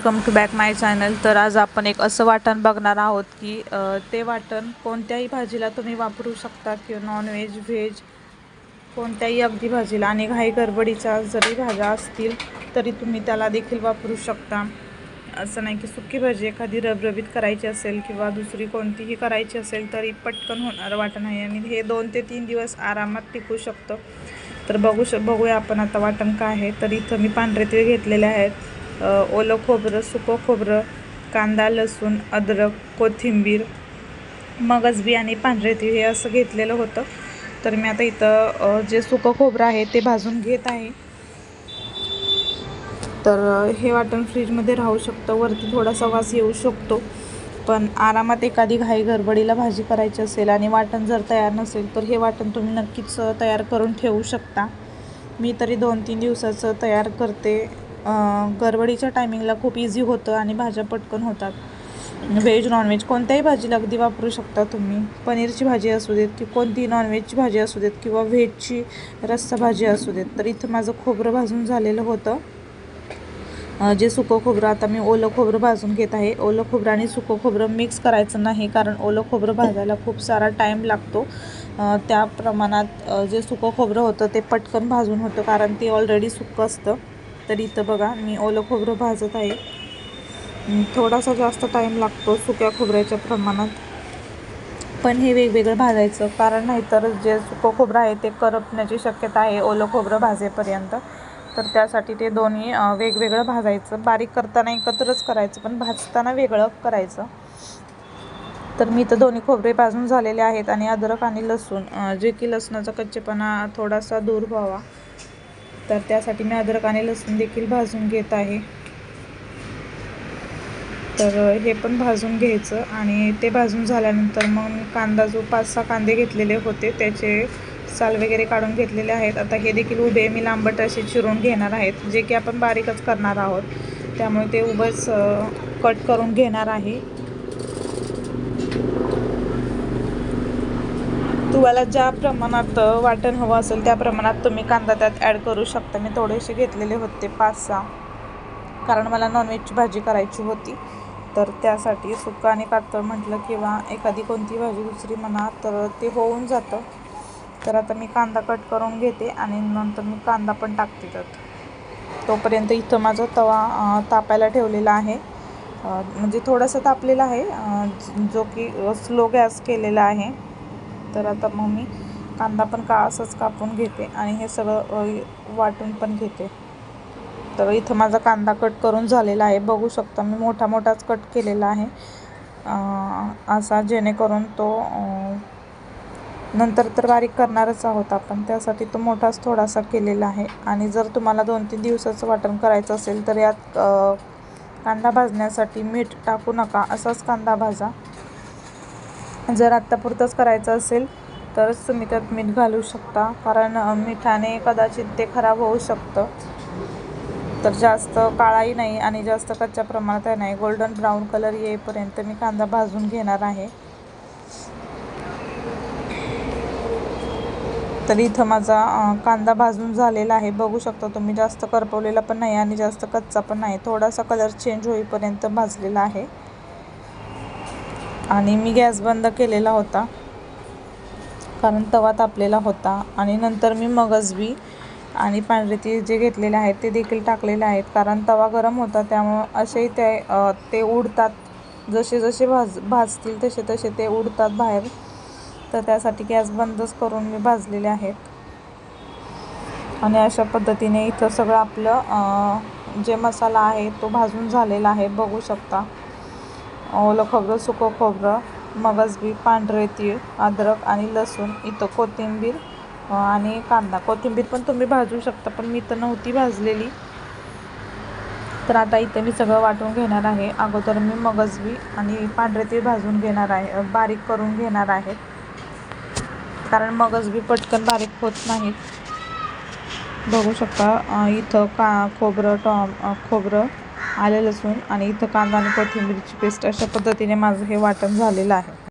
Welcome to back my channel तर आज आपण एक असं वाटण बघणार आहोत की ते वाटण कोणत्याही भाजीला तुम्ही वापरू शकता किंवा नॉनव्हेज व्हेज कोणत्याही अगदी भाजीला. आणि घाई गडबडीच्या जरी भाज्या असतील तरी तुम्ही त्याला देखील वापरू शकता. असं नाही की सुकी भाजी एखादी रबरबीत करायची असेल किंवा दुसरी कोणतीही करायची असेल तरी पटकन होणारं वाटण आहे. आणि हे दोन ते तीन दिवस आरामात टिकू शकतं. तर बघू श बघूया आपण आता वाटण काय आहे. तर इथं मी पांढरे तीळ घेतलेले आहेत. ओलं खोबरं सुकं खोबरं कांदा लसूण अद्रक कोथिंबीर मगजबी आणि पांढरे तीळ हे असं घेतलेलं होतं. तर मी आता इथं जे सुकं खोबरं आहे ते भाजून घेत आहे. तर हे वाटण फ्रीजमध्ये राहू शकतं. वरती थोडासा वास येऊ शकतो. पण आरामात एखादी घाई गडबडीला भाजी करायची असेल आणि वाटण जर तयार नसेल तर हे वाटण तुम्ही नक्कीच तयार करून ठेवू शकता. मी तरी दोन तीन दिवसाचं तयार करते. गरबडीच्या गडबडीच्या टायमिंगला खूप इझी होतं आणि भाज्या पटकन होतात. व्हेज नॉनव्हेज कोणत्याही भाजीला अगदी वापरू शकता तुम्ही. पनीरची भाजी असू देत की कोणती नॉनव्हेजची भाजी असू देत किंवा व्हेजची रस्सा भाजी असू देत. तर इथं माझं खोबरं भाजून झालेलं होतं. जे सुकं खोबरं आता मी ओलं खोबरं भाजून घेत आहे. ओलं खोबरं आणि सुकं खोबरं मिक्स करायचं नाही कारण ओलं खोबरं भाजायला खूप सारा टाईम लागतो. त्या प्रमाणात जे सुकं खोबरं होतं ते पटकन भाजून होतं कारण ते ऑलरेडी सुकं असतं. तर इथं बघा मी ओलं खोबरं भाजत आहे. थोडासा जास्त टाईम लागतो सुक्या खोबऱ्याच्या प्रमाणात. पण हे वेगवेगळं भाजायचं. कारण नाहीतर जे सुकं खोबरं आहे ते करपण्याची शक्यता आहे ओलं खोबरं भाजेपर्यंत. तर त्यासाठी ते दोन्ही वेगवेगळं भाजायचं. बारीक करताना एकत्रच करायचं पण भाजताना वेगळं करायचं. तर मी तर दोन्ही खोबरे भाजून झालेले आहेत आणि अद्रक आणि लसूण. जे की लसणाचा कच्चेपणा थोडासा दूर व्हावा. तर त्यासाठी मी अद्रक आणि लसूण देखील भाजून घेत आहे. तर हे पण भाजून घ्यायचं आणि ते भाजून झाल्यानंतर मग मी कांदा जो पाच सहा कांदे घेतलेले होते त्याचे साल वगैरे काढून घेतलेले आहेत. आता हे देखील उभे मी लांबट असे चिरून घेणार आहेत जे की आपण बारीकच करणार आहोत. त्यामुळे ते उभंच कट करून घेणार आहे. तुम्हाला ज्या प्रमाणात वाटण हवं असेल त्या प्रमाणात तुम्ही कांदा त्यात ॲड करू शकता. मी थोडेसे घेतलेले होते पाच सहा. कारण मला नॉनव्हेजची भाजी करायची होती. तर त्यासाठी सुकं आणि पातळ म्हटलं किंवा एखादी कोणती भाजी दुसरी म्हणा तर ते होऊन जातं. तर आता मी कांदा कट करून घेते आणि नंतर मी कांदा पण टाकते त्यात. तोपर्यंत इथं माझा तवा तापायला ठेवलेला आहे. म्हणजे थोडासा तापलेला आहे. जो की स्लो गॅस केलेला आहे. तर आता मग मी कांदा पण का असंच कापून घेते आणि हे सगळं वाटून पण घेते. तर इथं माझा कांदा कट करून झालेला आहे. बघू शकता मी मोठा मोठाच कट केलेला आहे. असा जेणेकरून तो नंतर तर बारीक करणारच आहोत आपण. त्यासाठी तो मोठाच थोडासा केलेला आहे. आणि जर तुम्हाला दोन तीन दिवसाचं वाटण करायचं असेल तर यात कांदा भाजण्यासाठी मीठ टाकू नका. असाच कांदा भाजा. जर आत्तापुरतंच करायचं असेल तरच तुम्ही त्यात मीठ घालू शकता. कारण मिठाने कदाचित ते खराब होऊ शकतं. तर जास्त काळाही नाही आणि जास्त कच्च्या प्रमाणात नाही. गोल्डन ब्राऊन कलर येईपर्यंत मी कांदा भाजून घेणार आहे. तर इथं माझा कांदा भाजून झालेला आहे. बघू शकता तुम्ही जास्त करपवलेला पण नाही आणि जास्त कच्चा पण नाही. थोडासा कलर चेंज होईपर्यंत भाजलेला आहे. आणि मी गॅस बंद केलेला होता. कारण तवा तापलेला होता. आणि नंतर मी मगजबी आणि पांढरेती जे घेतलेले आहेत ते देखील टाकलेले आहेत. कारण तवा गरम होता त्यामुळं असेही ते ते उडतात. जसे जसे भाज भाजतील तसे तसे ते उडतात बाहेर. तर त्यासाठी गॅस बंदच करून मी भाजलेले आहेत. आणि अशा पद्धतीने इथं सगळं आपलं जे मसाला आहे तो भाजून झालेला आहे. बघू शकता. ओलं खोबरं सुकं खोबरं मगजबी पांढरे तीळ अद्रक आणि लसूण इथं कोथिंबीर आणि कांदा. कोथिंबीर पण तुम्ही भाजू शकता पण मी तर नव्हती भाजलेली. तर आता इथं मी सगळं वाटून घेणार आहे. अगोदर मी मगजबी आणि पांढरे तीळ भाजून घेणार आहे बारीक करून घेणार आहे. कारण मगजबी पटकन बारीक होत नाहीत. बघू शकता इथं का खोबरं टॉम खोबरं आलं लसूण आणि इथं कांदा आणि कोथिंबीरची पेस्ट अशा पद्धतीने माझं हे वाटण झालेलं आहे.